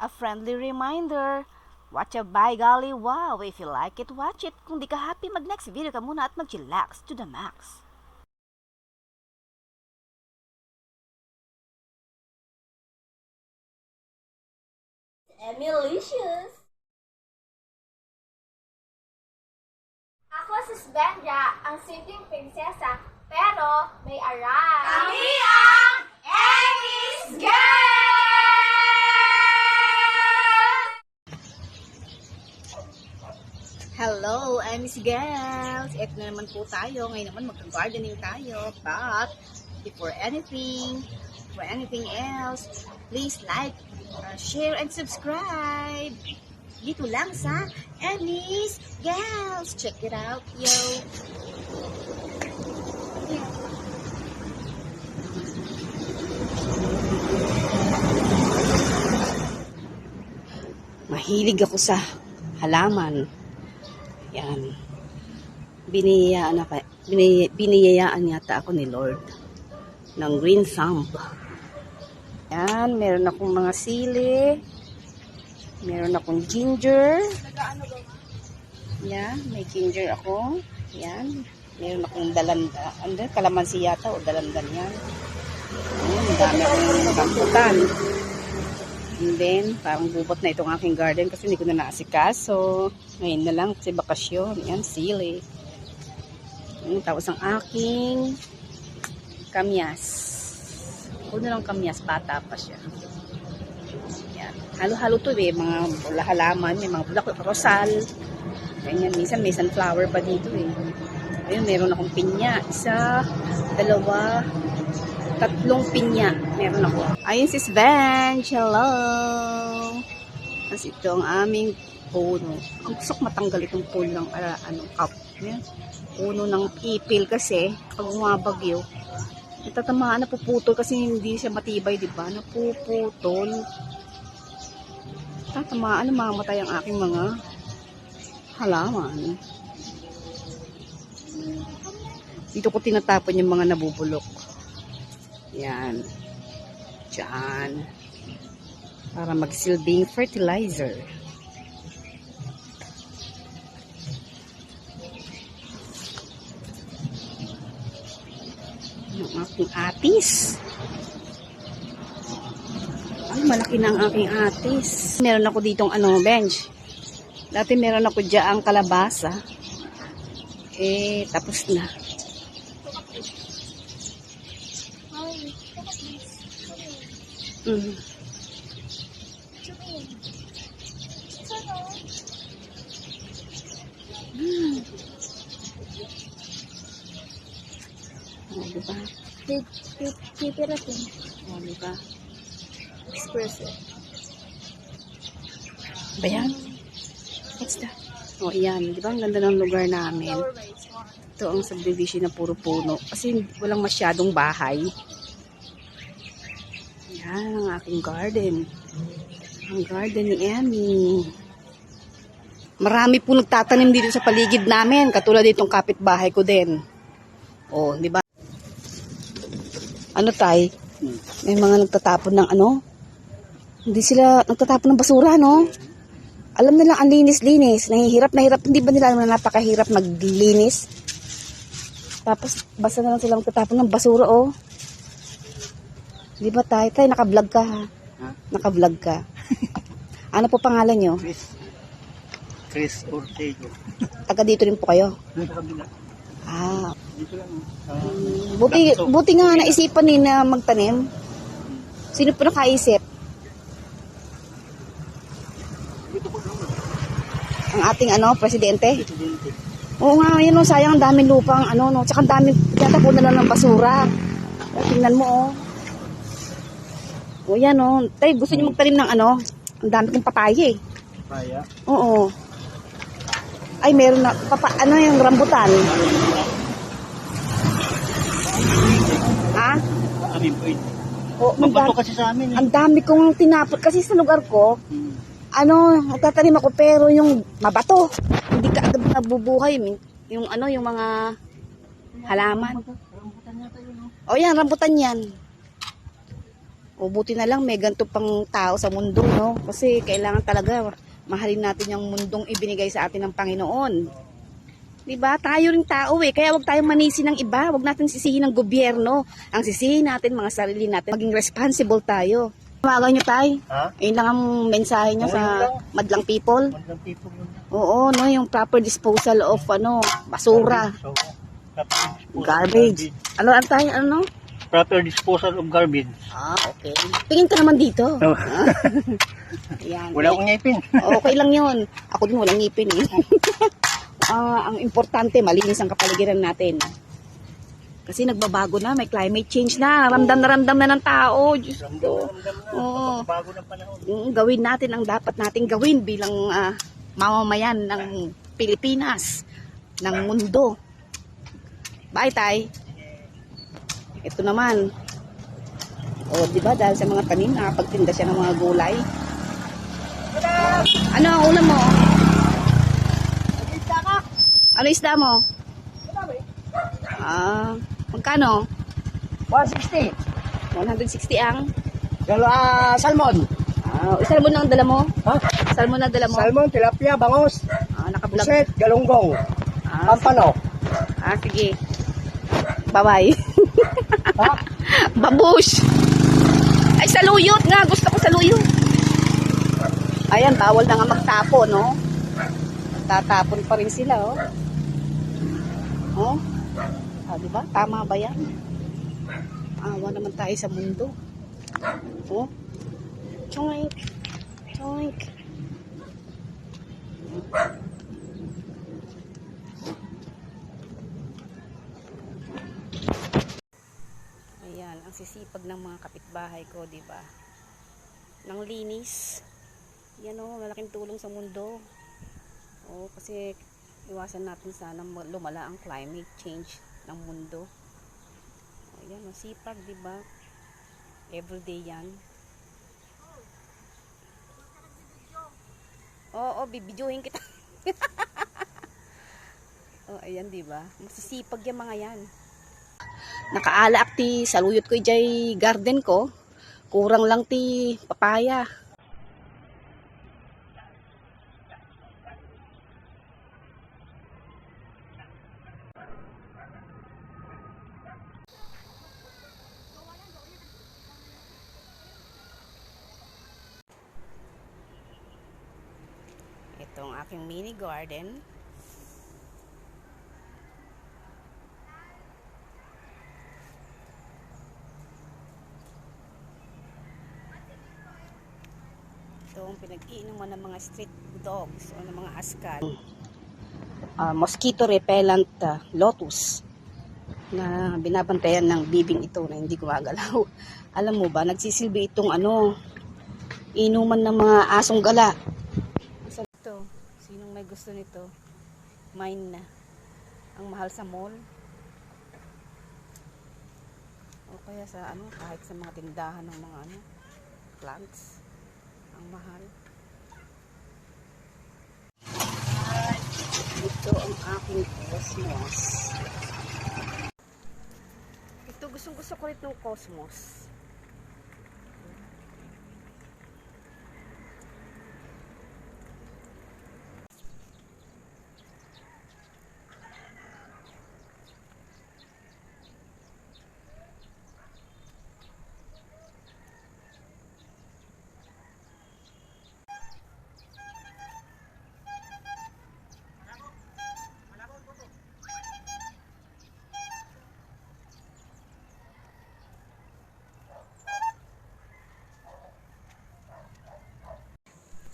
A friendly reminder, watch a by golly wow. If you like it, watch it. Kung di ka happy, mag next video ka muna at mag-chillax to the max. Emilicious! Ako si Svenja, ang simpleng prinsesa, pero may aral. Kami ang Emmy's Girl! Hello, I'm Miss Girls. Ito na naman po tayo. Ngayon naman mag-gardening tayo. But, before anything, for anything else, please like, uh, share, and subscribe. Dito lang sa Emmy's Girls. Check it out, yo. Mahilig ako sa halaman. Yan. Biniyayaan, ako, bini, biniyayaan yata ako ni Lord ng green thumb. Yan, meron akong mga sili. Meron akong ginger. Yan, may ginger ako. Yan. Meron akong dalanda. Ano, kalamansi yata o dalandan yan. Yan, dami akong rambutan. And then, parang bubot na itong aking garden kasi hindi ko na naasikaso. Ngayon na lang kasi bakasyon. Yan, sili. Yan, tapos ang aking kamyas. Puno ng kamyas, bata pa siya. Halo-halo to eh, mga halaman, may mga bulak, rosal. Ganyan, minsan may sunflower pa dito eh. Ayun, meron akong pinya. Isa, dalawa, tatlong pinya meron ako. Ayun si Sven. Hello. Kasi ito ang aming puno. Ang gusto matanggal itong puno ng ah, ano, cup. Yan. Puno ng ipil kasi pag umabagyo, natatamaan, napuputol kasi hindi siya matibay, di ba? Napuputol. Tatamaan, namamatay ang aking mga halaman. Dito ko tinatapon yung mga nabubulok. Yan. Diyan. Para magsilbing fertilizer. Yung aking atis. Ay, malaki na ang aking atis. Meron ako ditong ano, bench. Dati meron ako dyan kalabasa. Eh, tapos na. Mm. Mm. Oh, diba? Pipiratin. Oh, diba? Espresso. Ba yan? What's that? Oh, yan. Di ba? Ang ganda ng lugar namin. Ito ang subdivision na puro puno. Kasi walang masyadong bahay. Yan ang aking garden. Ang garden ni Emmy. Marami po nagtatanim dito sa paligid namin. Katulad ditong kapitbahay ko din. Oh, di ba? Ano tay? May mga nagtatapon ng ano? Hindi sila nagtatapon ng basura, no? Alam nila ang linis-linis. Nahihirap na hirap. Hindi ba nila alam na napakahirap maglinis? Tapos, basta na lang silang tatapon ng basura, oh. Di ba tayo? Tayo, naka-vlog ka, ha? Naka-vlog ka. ano po pangalan nyo? Chris. Chris Ortego. Taga dito rin po kayo. Dito kabila. Ah, Dito lang. Sa buti, Lakso. buti nga naisipan ni na magtanim. Sino po nakaisip? Po. Ang ating ano, presidente? Oo nga, yun o, sayang ang daming lupang, ano, no, tsaka ang daming, tiyatapon na lang ng basura. Tingnan mo, oh. O yan, oh. Tay, gusto niyo magtanim ng ano? Ang dami kong papaya, eh. Kaya. Oo. Ay, meron na, papa, ano yung rambutan? Ha? Amin po ito. O, ang, Mabato dami, kasi sa amin eh. ang dami kong tinapot kasi sa lugar ko, Hmm. ano, nagtatanim ako pero yung mabato, hindi ka agad nabubuhay. Yung ano, yung mga halaman. Rambutan yata yun. oh. O yan, rambutan yan. O buti na lang may ganito pang tao sa mundo, no? Kasi kailangan talaga mahalin natin yung mundong ibinigay sa atin ng Panginoon. 'Di ba? Tayo ring tao eh. Kaya wag tayong manisi ng iba. Wag natin sisihin ng gobyerno. Ang sisihin natin mga sarili natin. Maging responsible tayo. Tawagan nyo tay. Ha? Yun lang ang mensahe nyo Oo, sa madlang people. Magandang people yun. Oo, no, yung proper disposal of ano, basura, So, proper disposal of garbage. Ano ang tayo, ano? Proper disposal of garbage. Ah, okay. Tingin ka naman dito. Oh. Ayan. Wala akong ngipin. Okay lang yun. Ako din walang ngipin eh. Ah, ang importante, malinis ang kapaligiran natin. Kasi nagbabago na, may climate change na. Ramdam na ramdam na ng tao. Diyos ko. Oo. Bago ng panahon. Mm, gawin natin ang dapat nating gawin bilang ah, mamamayan ng Pilipinas, ng mundo. Bye, Tay. Ito naman. O, di ba, dahil sa mga tanim, nakapagtinda siya ng mga gulay. Ano ang ulam mo? Ano isda mo? Ah, magkano? 160. 160 ang. Dalawa salmon. Ah, salmon ang dala mo? Ha? Salmon ang dala mo? Salmon, tilapia, bangos, Ah, nakablog. buset, galunggong, Ah, pampano. ah, sige. Bye-bye. Babush! Ay, saluyot nga. Gusto ko saluyot. Ayan, bawal na nga magtapo, no? Tatapon pa rin sila, oh. Oh? Ah, di? Tama ba yan? Awa naman tayo sa mundo. Oh? Choink. Choink. Ayan, ang sisipag ng mga kapitbahay ko, di ba? Nang linis. Yan o, malaking tulong sa mundo. O, kasi iwasan natin sana ma- lumala ang climate change ng mundo. Ayan, ang sipag, di ba? Everyday yan. Oo, bibidyohin kita. oh, ayan, di ba? Masisipag yung mga yan nakaala ti saluyot ko jay garden ko. Kurang lang ti papaya. Itong aking mini garden Ito ang pinag-iinuman ng mga street dogs o ng mga askan. Ah, mosquito repellent ah, lotus na binabantayan ng bibing ito na hindi gumagalaw. Alam mo ba, nagsisilbi itong ano, inuman ng mga asong gala. Sa ito, sinong may gusto nito? Mine na. Ang mahal sa mall. O kaya sa ano, kahit sa mga tindahan ng mga ano, plants ang mahal. Ito ang aking cosmos. Ito gustong gusto ko rin ng cosmos.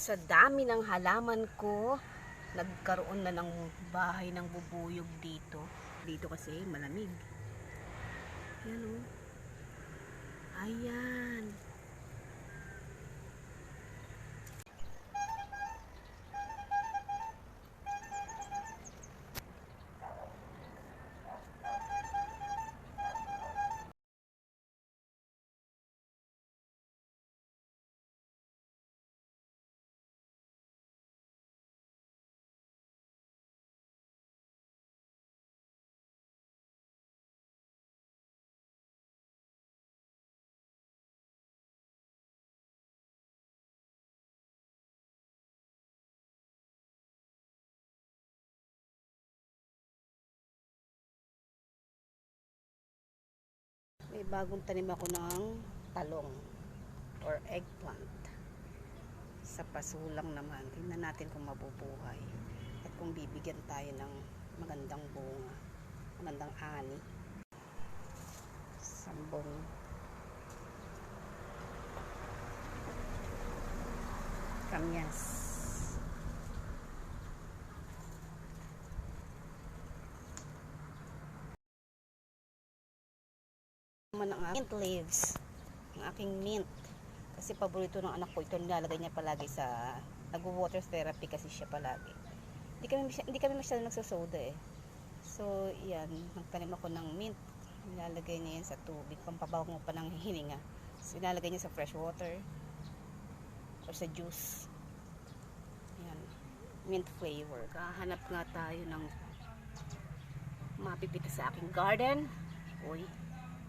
Sa dami ng halaman ko, nagkaroon na ng bahay ng bubuyog dito. Dito kasi malamig. Yan o. Ayan. Bagong tanim ako ng talong or eggplant. Sa pasulang naman tingnan natin kung mabubuhay. At kung bibigyan tayo ng magandang bunga magandang ani sambong. Kamyas naman ang mint leaves ang aking mint. Kasi paborito ng anak ko ito nilalagay niya palagi sa nag-water therapy kasi siya palagi. Hindi kami hindi kami masyadong nagsasoda eh. So yan nagtanim ako ng mint. Nilalagay niya yan sa tubig pampabaho mo pa ng hininga. So, nilalagay niya sa fresh water or sa juice. Yan mint flavor. Kahanap nga tayo ng mapipita sa aking garden. Uy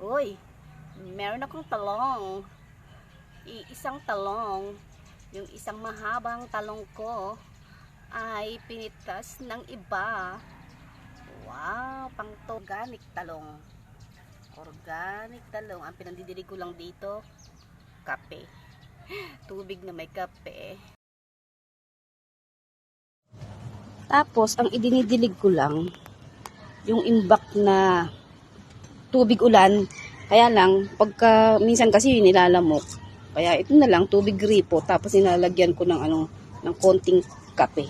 Uy, meron akong talong. Iisang talong. Yung isang mahabang talong ko ay pinitas ng iba. Wow, pang organic talong. Organic talong. Ang pinandidilig ko lang dito, kape. Tubig na may kape. Tapos, ang idinidilig ko lang, yung imbak na tubig ulan. Kaya lang, pagka minsan kasi nilalamok. Kaya ito na lang, tubig gripo. Tapos nilalagyan ko ng ano, ng konting kape.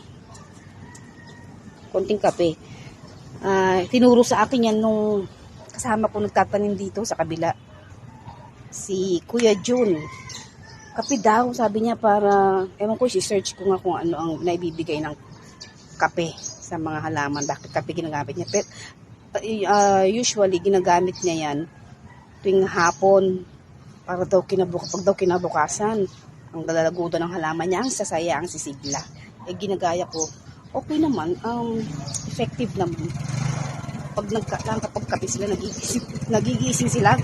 Konting kape. Ah, tinuro sa akin yan nung kasama ko nagtatanim dito sa kabila. Si Kuya Jun. Kape daw, sabi niya para, ewan ko, si-search ko nga kung ano ang naibibigay ng kape sa mga halaman. Bakit kape ginagamit niya? Pero, uh, usually ginagamit niya yan tuwing hapon para daw kinabuk pag daw kinabukasan ang galalagudo ng halaman niya ang sasaya ang sisigla. Eh ginagaya ko okay naman um, effective naman. Pag nagka, lang kapag kape sila nagigising, nagigising sila.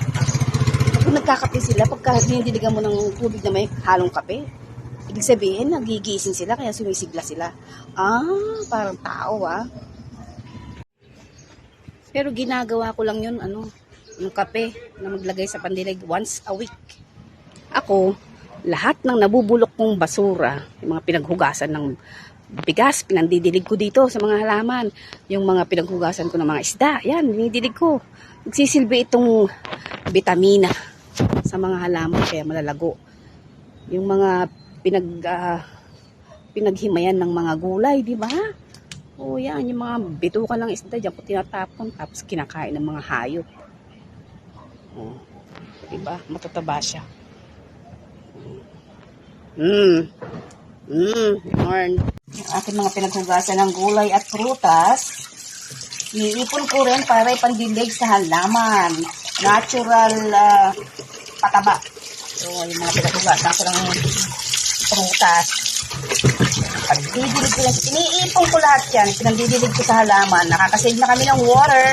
Pag nagkakape sila pagka dinidiligan mo ng tubig na may halong kape ibig sabihin nagigising sila kaya sumisigla sila. Ah parang tao ah pero ginagawa ko lang yun, ano, yung kape na maglagay sa pandilig once a week. Ako, lahat ng nabubulok kong basura, yung mga pinaghugasan ng bigas, pinandidilig ko dito sa mga halaman. Yung mga pinaghugasan ko ng mga isda, yan, dinidilig ko. Nagsisilbi itong vitamina sa mga halaman, kaya malalago. Yung mga pinag, ah, pinaghimayan ng mga gulay, di ba? Oo, yan. Yung mga bituka ng isda dyan po tinatapon tapos kinakain ng mga hayop. Oo. Diba? Matataba siya. Mmm. Mmm. Yarn. Yung aking mga pinaghugasan ng gulay at prutas, iipon ko rin para ipandilig sa halaman. Natural ah, pataba. So, yung mga pinaghugasan ko ng prutas. Pagdidilig ko yan. Iniipon ko lahat yan. Pinandidilig ko sa halaman. Nakakasave na kami ng water.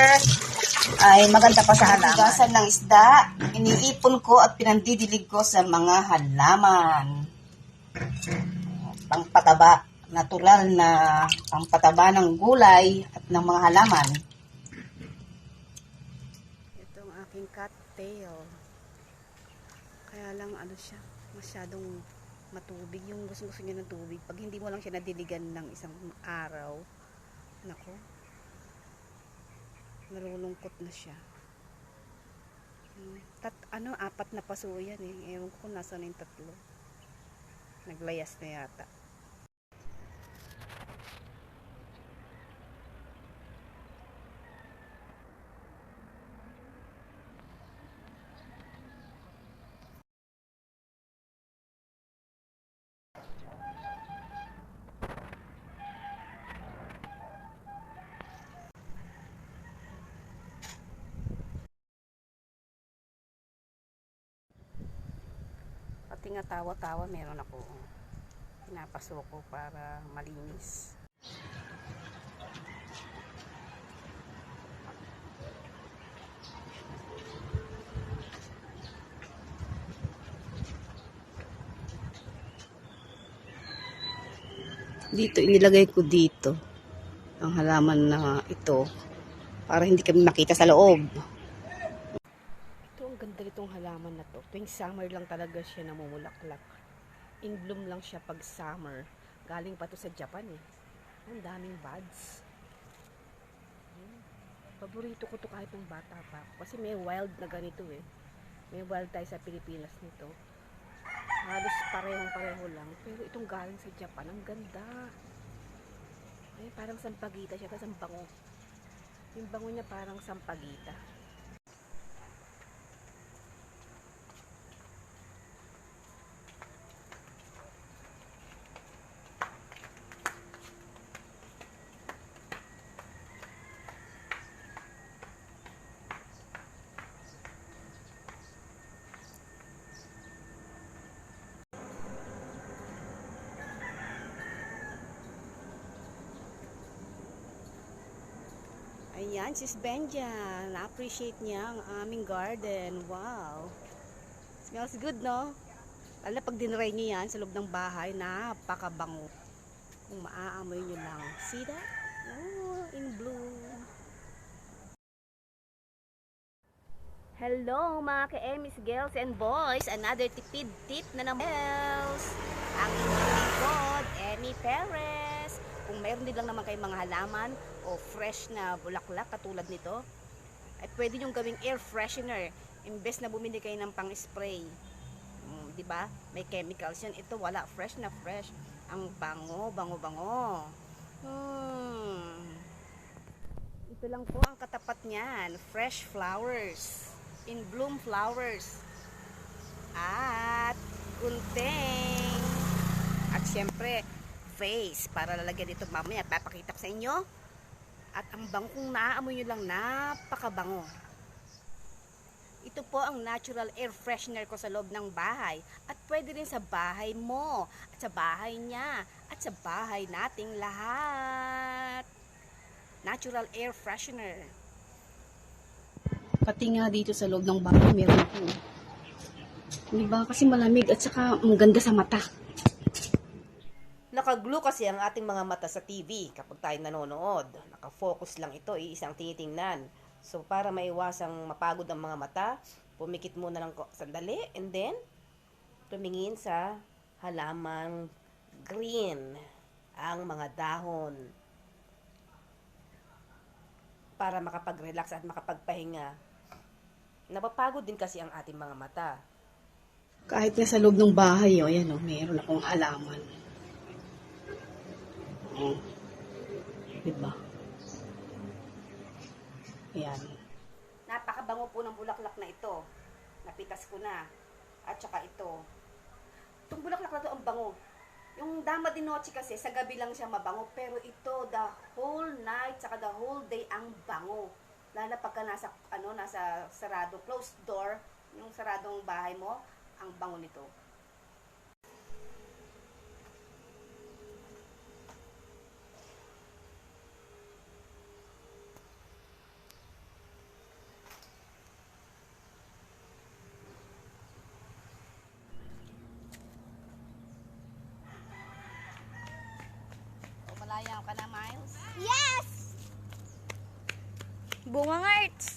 Ay, maganda pa sa halaman. Hugasan ng isda. Iniipon ko at pinandidilig ko sa mga halaman. Pangpataba. Natural na pangpataba ng gulay at ng mga halaman. Ito ang aking cattail. Kaya lang ano siya, masyadong matubig. Yung gusto gusto niya ng tubig. Pag hindi mo lang siya nadiligan ng isang araw, nako, nalulungkot na siya. Hmm, Tat, ano, apat na paso yan eh. Ewan ko kung nasa na yung tatlo. Naglayas na yata. Nga tawa-tawa meron ako. Pinapasok ko para malinis. Dito, inilagay ko dito ang halaman na ito para hindi kami makita sa loob. Ito, ang ganda nito itong halaman na to. Tuwing summer lang talaga siya namumulaklak. In bloom lang siya pag summer. Galing pa to sa Japan eh. Ang daming buds. Paborito ko to kahit ng bata pa. Kasi may wild na ganito eh. May wild tayo sa Pilipinas nito. Halos parehong pareho lang. Pero itong galing sa Japan, ang ganda. Ay, parang sampagita siya. Tapos ang bango. Yung bango niya parang sampagita. Ayan, sis Benja. Na-appreciate niya ang aming garden. Wow. Smells good, no? Lalo pag dinray niyo yan sa loob ng bahay, napakabango. Kung maaamoy niyo lang. See that? Oh, in bloom. Hello mga ka-Emmys, girls and boys. Another tipid tip na naman. Girls. Ang inyong lingkod, Emmy Perez. Kung meron din lang naman kayong mga halaman o fresh na bulaklak katulad nito, ay pwede nyo gawing air freshener. Imbes na bumili kayo ng pang-spray. Mm, 'di ba? May chemicals yan. Ito wala, fresh na fresh. Ang bango, bango, bango. Hmm. Ito lang po ang katapat niyan. Fresh flowers. In bloom flowers. At gunting. At syempre, face para lalagyan dito mamaya. Papakita ko sa inyo. At ang bango kung naaamoy nyo lang, napakabango. Ito po ang natural air freshener ko sa loob ng bahay. At pwede rin sa bahay mo, at sa bahay niya, at sa bahay nating lahat. Natural air freshener. Pati nga dito sa loob ng bahay, meron po. Di ba? Kasi malamig at saka ang ganda sa mata. Nakaglue kasi ang ating mga mata sa TV kapag tayo nanonood. Nakafocus lang ito, iisang tinitingnan. So, para maiwasang mapagod ang mga mata, pumikit muna ng sandali and then, tumingin sa halamang green ang mga dahon para makapag-relax at makapagpahinga. Napapagod din kasi ang ating mga mata. Kahit nga sa loob ng bahay, oh, ayan, oh, meron akong halaman. Oh. Diba? Ayan. Napakabango po ng bulaklak na ito. Napitas ko na. At saka ito. Itong bulaklak na to ang bango. Yung dama di noche kasi, sa gabi lang siya mabango. Pero ito, the whole night, saka the whole day, ang bango. Lalo na pagka nasa, ano, nasa sarado, closed door, yung saradong bahay mo, ang bango nito. Malaya ka na, Miles? Yes! Bunga nga, Arts.